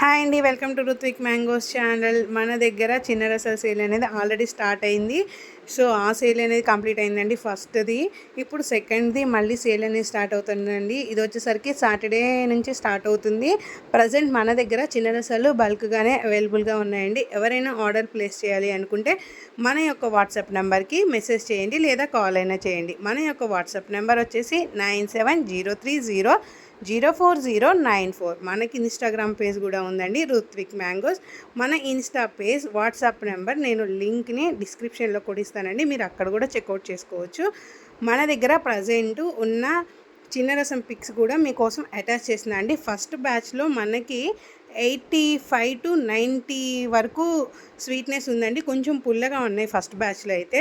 Hi అండి welcome to Ruthvik mangoes channel. మన దగ్గర చిన్న రసాల సేల్ అనేది ఆల్రెడీ స్టార్ట్ అయింది. సో ఆ సేల్ అనేది కంప్లీట్ అయిందండి ఫస్ట్ది. ఇప్పుడు సెకండ్ది మళ్ళీ సేల్ అనేది స్టార్ట్ అవుతుందండి. ఇది వచ్చేసరికి సాటర్డే నుంచి స్టార్ట్ అవుతుంది. ప్రజెంట్ మన దగ్గర చిన్న రసాలు బల్క్గానే అవైలబుల్గా ఉన్నాయండి. ఎవరైనా ఆర్డర్ ప్లేస్ చేయాలి అనుకుంటే మన యొక్క వాట్సాప్ నెంబర్కి మెసేజ్ చేయండి లేదా కాల్ అయినా చేయండి. మన యొక్క వాట్సాప్ నెంబర్ వచ్చేసి nine seven zero three zero zero four zero nine four. మనకి ఇన్స్టాగ్రామ్ పేజ్ కూడా ఉందండి రుత్విక్ మ్యాంగోస్. మన ఇన్స్టా పేజ్ వాట్సాప్ నెంబర్ నేను లింక్ని డిస్క్రిప్షన్లో కూడా ఇస్తానండి మీరు అక్కడ కూడా చెక్అవుట్ చేసుకోవచ్చు. మన దగ్గర ప్రజెంట్ ఉన్న చిన్న రసం పిక్స్ కూడా మీకోసం అటాచ్ చేసిన అండి. ఫస్ట్ బ్యాచ్లో మనకి ఎయిటీ ఫైవ్ టు నైంటీ వరకు స్వీట్నెస్ ఉందండి. కొంచెం పుల్లగా ఉన్నాయి ఫస్ట్ బ్యాచ్లో అయితే.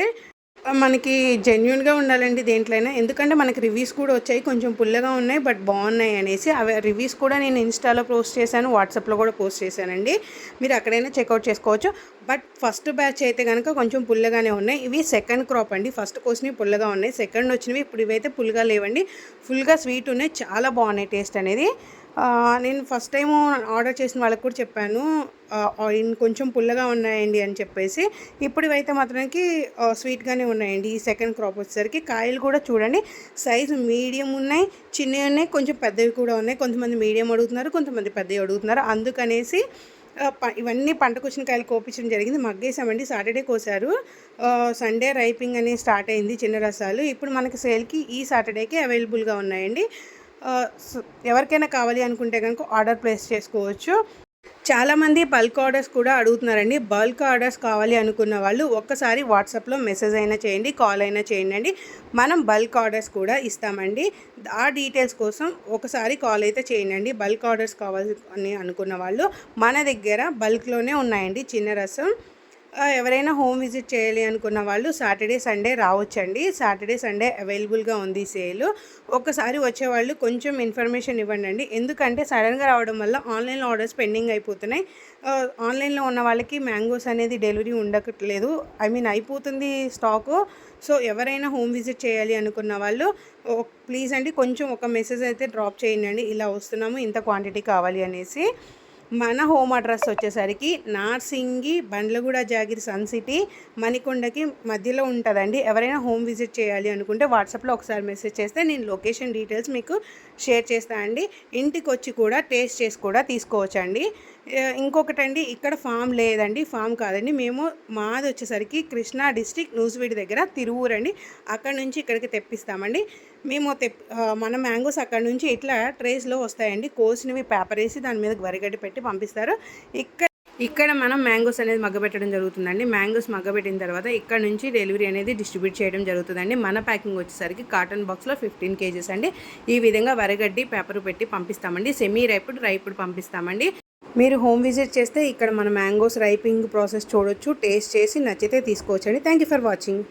మనకి జెన్యున్గా ఉండాలండి దేంట్లోనే ఎందుకంటే మనకి రివ్యూస్ కూడా వచ్చాయి కొంచెం పుల్లగా ఉన్నాయి బట్ బాగున్నాయి అనేసి. అవి రివ్యూస్ కూడా నేను ఇన్స్టాలో పోస్ట్ చేశాను వాట్సాప్లో కూడా పోస్ట్ చేశానండి. మీరు అక్కడైనా చెక్అవుట్ చేసుకోవచ్చు. బట్ ఫస్ట్ బ్యాచ్ అయితే కనుక కొంచెం పుల్లగానే ఉన్నాయి. ఇవి సెకండ్ క్రాప్ అండి. ఫస్ట్ కోసినవి పుల్లగా ఉన్నాయి. సెకండ్ వచ్చినవి ఇప్పుడు ఇవైతే పుల్లగా లేవండి. ఫుల్గా స్వీట్ ఉన్నాయి. చాలా బాగున్నాయి టేస్ట్ అనేది. నేను ఫస్ట్ టైం ఆర్డర్ చేసిన వాళ్ళకి కూడా చెప్పాను కొంచెం పుల్లగా ఉన్నాయండి అని చెప్పేసి. ఇప్పుడు ఇవైతే మాత్రానికి స్వీట్గానే ఉన్నాయండి. ఈ సెకండ్ క్రాప్ వచ్చేసరికి కాయలు కూడా చూడండి సైజు మీడియం ఉన్నాయి చిన్నవి ఉన్నాయి కొంచెం పెద్దవి కూడా ఉన్నాయి. కొంతమంది మీడియం అడుగుతున్నారు కొంతమంది పెద్దవి అడుగుతున్నారు. అందుకనేసి ఇవన్నీ పంటకు వచ్చిన కాయలు కోపించడం జరిగింది. మగ్గేసామండి సాటర్డే కోసారు సండే రైపింగ్ అనేది స్టార్ట్ అయింది చిన్న రసాలు. ఇప్పుడు మనకి సేల్కి ఈ సాటర్డేకి అవైలబుల్గా ఉన్నాయండి. ఎవరికైనా కావాలి అనుకుంటే కనుక ఆర్డర్ ప్లేస్ చేసుకోవచ్చు. చాలామంది బల్క్ ఆర్డర్స్ కూడా అడుగుతున్నారండి. బల్క్ ఆర్డర్స్ కావాలి అనుకున్న వాళ్ళు ఒక్కసారి వాట్సాప్లో మెసేజ్ అయినా చేయండి కాల్ అయినా చేయండి మనం బల్క్ ఆర్డర్స్ కూడా ఇస్తామండి. ఆ డీటెయిల్స్ కోసం ఒకసారి కాల్ అయితే చేయండి బల్క్ ఆర్డర్స్ కావాలి అని అనుకున్న వాళ్ళు మన దగ్గర బల్క్లోనే ఉన్నాయండి. చిన్న రసం. ఎవరైనా హోమ్ విజిట్ చేయాలి అనుకున్న వాళ్ళు సాటర్డే సండే రావచ్చండి. సాటర్డే సండే అవైలబుల్గా ఉంది సేల్. ఒక్కసారి వచ్చేవాళ్ళు కొంచెం ఇన్ఫర్మేషన్ ఇవ్వండి ఎందుకంటే సడన్గా రావడం వల్ల ఆన్లైన్లో ఆర్డర్స్ పెండింగ్ అయిపోతున్నాయి. ఆన్లైన్లో ఉన్న వాళ్ళకి మ్యాంగోస్ అనేది డెలివరీ ఉండట్లేదు. ఐ మీన్ అయిపోతుంది స్టాకు. సో ఎవరైనా హోమ్ విజిట్ చేయాలి అనుకున్న వాళ్ళు ప్లీజ్ అండి కొంచెం ఒక మెసేజ్ అయితే డ్రాప్ చేయండి ఇలా వస్తున్నాము ఇంత క్వాంటిటీ కావాలి అనేసి. మన హోమ్ అడ్రస్ వచ్చేసరికి నార్సింగి బండ్లగూడ జాగిరి సన్ సిటీ మణికొండకి మధ్యలో ఉంటుందండి. ఎవరైనా హోమ్ విజిట్ చేయాలి అనుకుంటే వాట్సాప్లో ఒకసారి మెసేజ్ చేస్తే నేను లొకేషన్ డీటెయిల్స్ మీకు షేర్ చేస్తాను అండి. ఇంటికి వచ్చి కూడా టేస్ట్ చేసి కూడా తీసుకోవచ్చండి. ఇంకొకటండి ఇక్కడ ఫామ్ లేదండి ఫామ్ కాదండి. మేము మాది వచ్చేసరికి కృష్ణా డిస్టిక్ నూజివీడి దగ్గర తిరువురండి. అక్కడ నుంచి ఇక్కడికి తెప్పిస్తామండి. మేము తెప్ మన మ్యాంగోస్ అక్కడ నుంచి ఇట్లా ట్రేస్లో వస్తాయండి. కోసినవి పేపర్ వేసి దాని మీద వరిగడ్డి పెట్టి పంపిస్తారు. ఇక్కడ ఇక్కడ మనం మ్యాంగోస్ అనేది మగ్గబెట్టడం జరుగుతుందండి. మ్యాంగోస్ మగ్గబెట్టిన తర్వాత ఇక్కడ నుంచి డెలివరీ అనేది డిస్ట్రిబ్యూట్ చేయడం జరుగుతుందండి. మన ప్యాకింగ్ వచ్చేసరికి కాటన్ బాక్స్లో ఫిఫ్టీన్ కేజెస్ అండి. ఈ విధంగా వరగడ్డి పేపర్ పెట్టి పంపిస్తామండి. సెమీ రైపుడ్ రైపుడ్ పంపిస్తామండి. మీరు హోమ్ విజిట్ చేస్తే ఇక్కడ మన మ్యాంగోస్ రైపింగ్ ప్రాసెస్ చూడొచ్చు టేస్ట్ చేసి నచ్చితే తీసుకోవచ్చండి. Thank you for watching